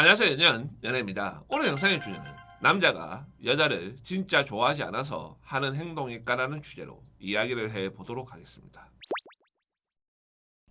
안녕하세요 연연 연애입니다. 오늘 영상의 주제는 남자가 여자를 진짜 좋아하지 않아서 하는 행동일까라는 주제로 이야기를 해보도록 하겠습니다.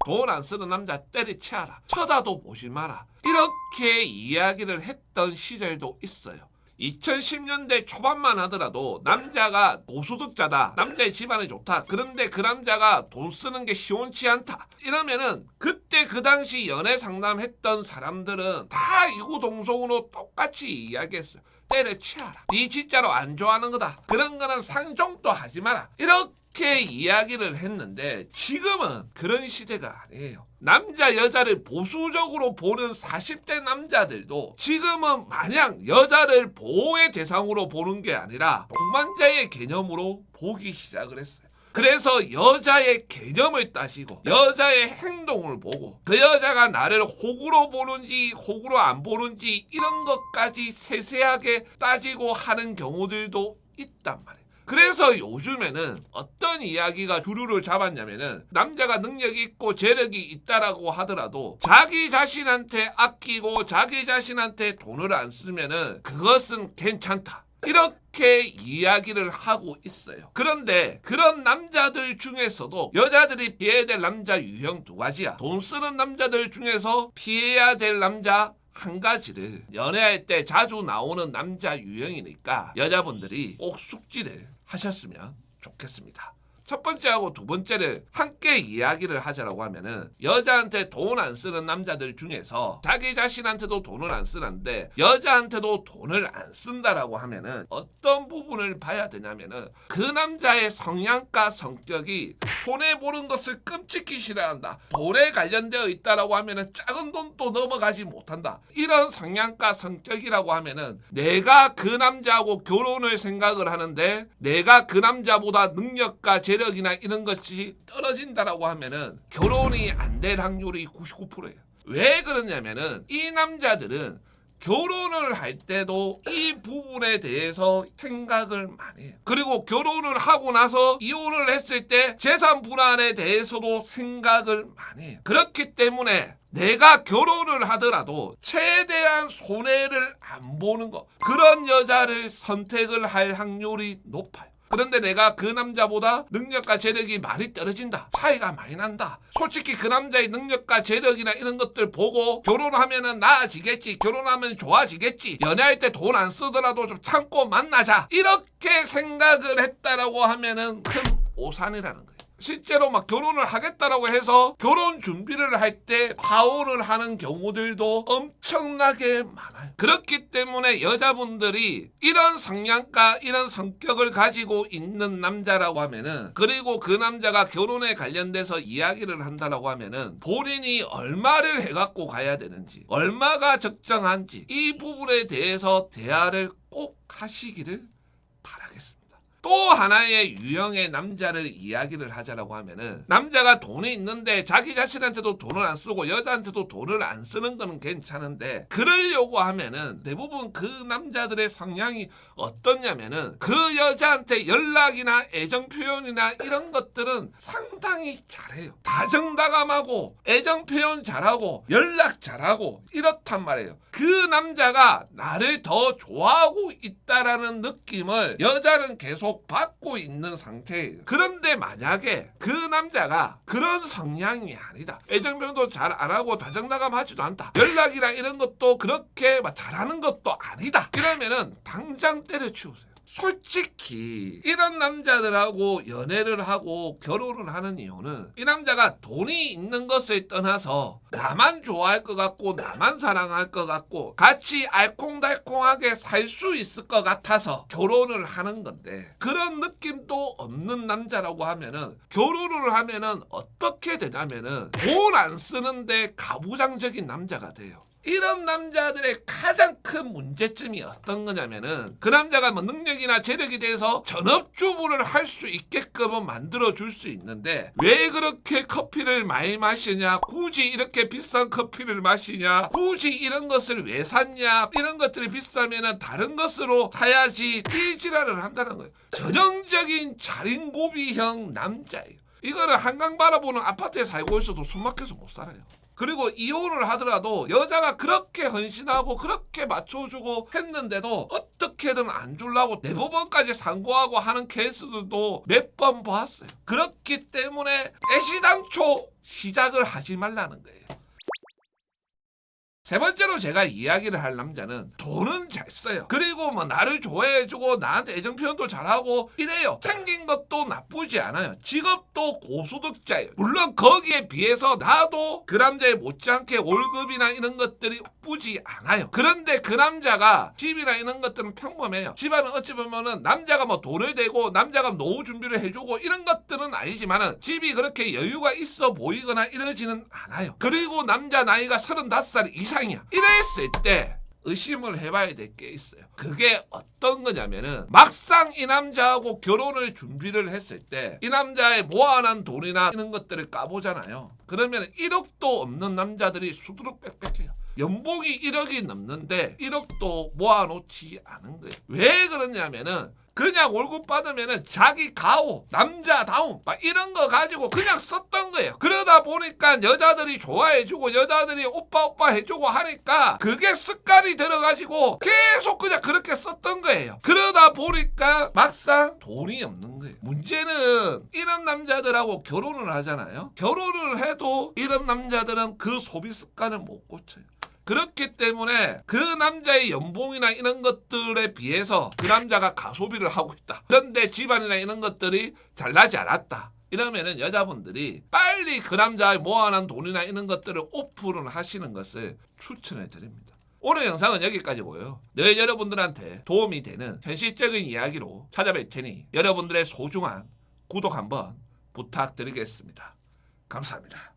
돈 안 쓰는 남자 때리치아라 쳐다도 보지 마라 이렇게 이야기를 했던 시절도 있어요 2010년대 초반만 하더라도 남자가 고소득자다. 남자의 집안이 좋다. 그런데 그 남자가 돈 쓰는 게 시원치 않다. 이러면은 그때 그 당시 연애 상담했던 사람들은 다 이구동성으로 똑같이 이야기했어요. 때려치워라. 니 진짜로 안 좋아하는 거다. 그런 거는 상종도 하지 마라. 이렇게 이야기를 했는데 지금은 그런 시대가 아니에요 남자 여자를 보수적으로 보는 40대 남자들도 지금은 마냥 여자를 보호의 대상으로 보는 게 아니라 동반자의 개념으로 보기 시작을 했어요. 그래서 여자의 개념을 따지고 여자의 행동을 보고 그 여자가 나를 호구로 보는지 호구로 안 보는지 이런 것까지 세세하게 따지고 하는 경우들도 있단 말이에요. 그래서 요즘에는 어떤 이야기가 주류를 잡았냐면은 남자가 능력이 있고 재력이 있다라고 하더라도 자기 자신한테 아끼고 자기 자신한테 돈을 안 쓰면은 그것은 괜찮다. 이렇게 이야기를 하고 있어요. 그런데 그런 남자들 중에서도 여자들이 피해야 될 남자 유형 두 가지야. 돈 쓰는 남자들 중에서 피해야 될 남자 한 가지를 연애할 때 자주 나오는 남자 유형이니까 여자분들이 꼭 숙지를 하셨으면 좋겠습니다. 첫 번째하고 두 번째를 함께 이야기를 하자라고 하면은 여자한테 돈 안 쓰는 남자들 중에서 자기 자신한테도 돈을 안 쓰는데 여자한테도 돈을 안 쓴다라고 하면은 어떤 부분을 봐야 되냐면은 그 남자의 성향과 성격이 손해 보는 것을 끔찍히 싫어한다. 돈에 관련되어 있다라고 하면은 작은 돈도 넘어가지 못한다. 이런 성향과 성격이라고 하면은 내가 그 남자하고 결혼을 생각을 하는데 내가 그 남자보다 능력과 재 력이나 이런 것이 떨어진다라고 하면은 결혼이 안 될 확률이 99%예요. 왜 그러냐면은 이 남자들은 결혼을 할 때도 이 부분에 대해서 생각을 많이 해요. 그리고 결혼을 하고 나서 이혼을 했을 때 재산 분할에 대해서도 생각을 많이 해요. 그렇기 때문에 내가 결혼을 하더라도 최대한 손해를 안 보는 거 그런 여자를 선택을 할 확률이 높아요. 그런데 내가 그 남자보다 능력과 재력이 많이 떨어진다. 차이가 많이 난다. 솔직히 그 남자의 능력과 재력이나 이런 것들 보고 결혼하면은 나아지겠지. 결혼하면 좋아지겠지. 연애할 때 돈 안 쓰더라도 좀 참고 만나자. 이렇게 생각을 했다라고 하면은 큰 오산이라는 거예요. 실제로 막 결혼을 하겠다라고 해서 결혼 준비를 할 때 파혼을 하는 경우들도 엄청나게 많아요. 그렇기 때문에 여자분들이 이런 성향과 이런 성격을 가지고 있는 남자라고 하면은 그리고 그 남자가 결혼에 관련돼서 이야기를 한다라고 하면은 본인이 얼마를 해갖고 가야 되는지 얼마가 적정한지 이 부분에 대해서 대화를 꼭 하시기를 바라겠습니다. 또 하나의 유형의 남자를 이야기를 하자라고 하면은 남자가 돈이 있는데 자기 자신한테도 돈을 안 쓰고 여자한테도 돈을 안 쓰는 거는 괜찮은데 그러려고 하면은 대부분 그 남자들의 성향이 어떻냐면은 그 여자한테 연락이나 애정 표현이나 이런 것들은 상당히 잘해요. 다정다감하고 애정 표현 잘하고 연락 잘하고 이렇단 말이에요. 그 남자가 나를 더 좋아하고 있다라는 느낌을 여자는 계속 받고 있는 상태예요. 그런데 만약에 그 남자가 그런 성향이 아니다. 애정 표현도 잘 안 하고 다정다감하지도 않다. 연락이나 이런 것도 그렇게 막 잘하는 것도 아니다. 이러면은 당장 때려치우세요. 솔직히 이런 남자들하고 연애를 하고 결혼을 하는 이유는 이 남자가 돈이 있는 것을 떠나서 나만 좋아할 것 같고 나만 사랑할 것 같고 같이 알콩달콩하게 살 수 있을 것 같아서 결혼을 하는 건데 그런 느낌도 없는 남자라고 하면은 결혼을 하면은 어떻게 되냐면은 돈 안 쓰는데 가부장적인 남자가 돼요. 이런 남자들의 가장 큰 문제점이 어떤 거냐면은 그 남자가 뭐 능력이나 재력에 대해서 전업주부를 할 수 있게끔은 만들어 줄 수 있는데 왜 그렇게 커피를 많이 마시냐 굳이 이렇게 비싼 커피를 마시냐 굳이 이런 것을 왜 샀냐 이런 것들이 비싸면은 다른 것으로 사야지 이 지랄을 한다는 거예요. 전형적인 자린고비형 남자예요. 이거를 한강 바라보는 아파트에 살고 있어도 숨 막혀서 못 살아요 그리고 이혼을 하더라도 여자가 그렇게 헌신하고 그렇게 맞춰주고 했는데도 어떻게든 안 주려고 대법원까지 상고하고 하는 케이스들도 몇번 보았어요. 그렇기 때문에 애시당초 시작을 하지 말라는 거예요. 세 번째로 제가 이야기를 할 남자는 돈은 잘 써요. 그리고 뭐 나를 좋아해주고 나한테 애정 표현도 잘하고 이래요. 생긴 것도 나쁘지 않아요. 직업도 고소득자예요. 물론 거기에 비해서 나도 그 남자에 못지않게 월급이나 이런 것들이 나쁘지 않아요. 그런데 그 남자가 집이나 이런 것들은 평범해요. 집안은 어찌 보면은 남자가 뭐 돈을 대고 남자가 노후 준비를 해주고 이런 것들은 아니지만은 집이 그렇게 여유가 있어 보이거나 이러지는 않아요. 그리고 남자 나이가 35살 이상 이야. 이랬을 때 의심을 해봐야 될 게 있어요. 그게 어떤 거냐면은 막상 이 남자하고 결혼을 준비를 했을 때 이 남자의 모아놓은 돈이나 이런 것들을 까보잖아요. 그러면 1억도 없는 남자들이 수두룩 빽빽해요. 연봉이 1억이 넘는데 1억도 모아놓지 않은 거예요. 왜 그러냐면은 그냥 월급 받으면은 자기 가오, 남자다움, 막 이런 거 가지고 그냥 썼던 거예요. 그러다 보니까 여자들이 좋아해주고 여자들이 오빠 오빠 해주고 하니까 그게 습관이 들어가지고 계속 그냥 그렇게 썼던 거예요. 그러다 보니까 막상 돈이 없는 거예요. 문제는 이런 남자들하고 결혼을 하잖아요. 결혼을 해도 이런 남자들은 그 소비 습관을 못 고쳐요. 그렇기 때문에 그 남자의 연봉이나 이런 것들에 비해서 그 남자가 가소비를 하고 있다. 그런데 집안이나 이런 것들이 잘나지 않았다. 이러면은 여자분들이 빨리 그 남자의 모아놓은 돈이나 이런 것들을 오픈을 하시는 것을 추천해 드립니다. 오늘 영상은 여기까지고요. 늘 여러분들한테 도움이 되는 현실적인 이야기로 찾아뵐 테니 여러분들의 소중한 구독 한번 부탁드리겠습니다. 감사합니다.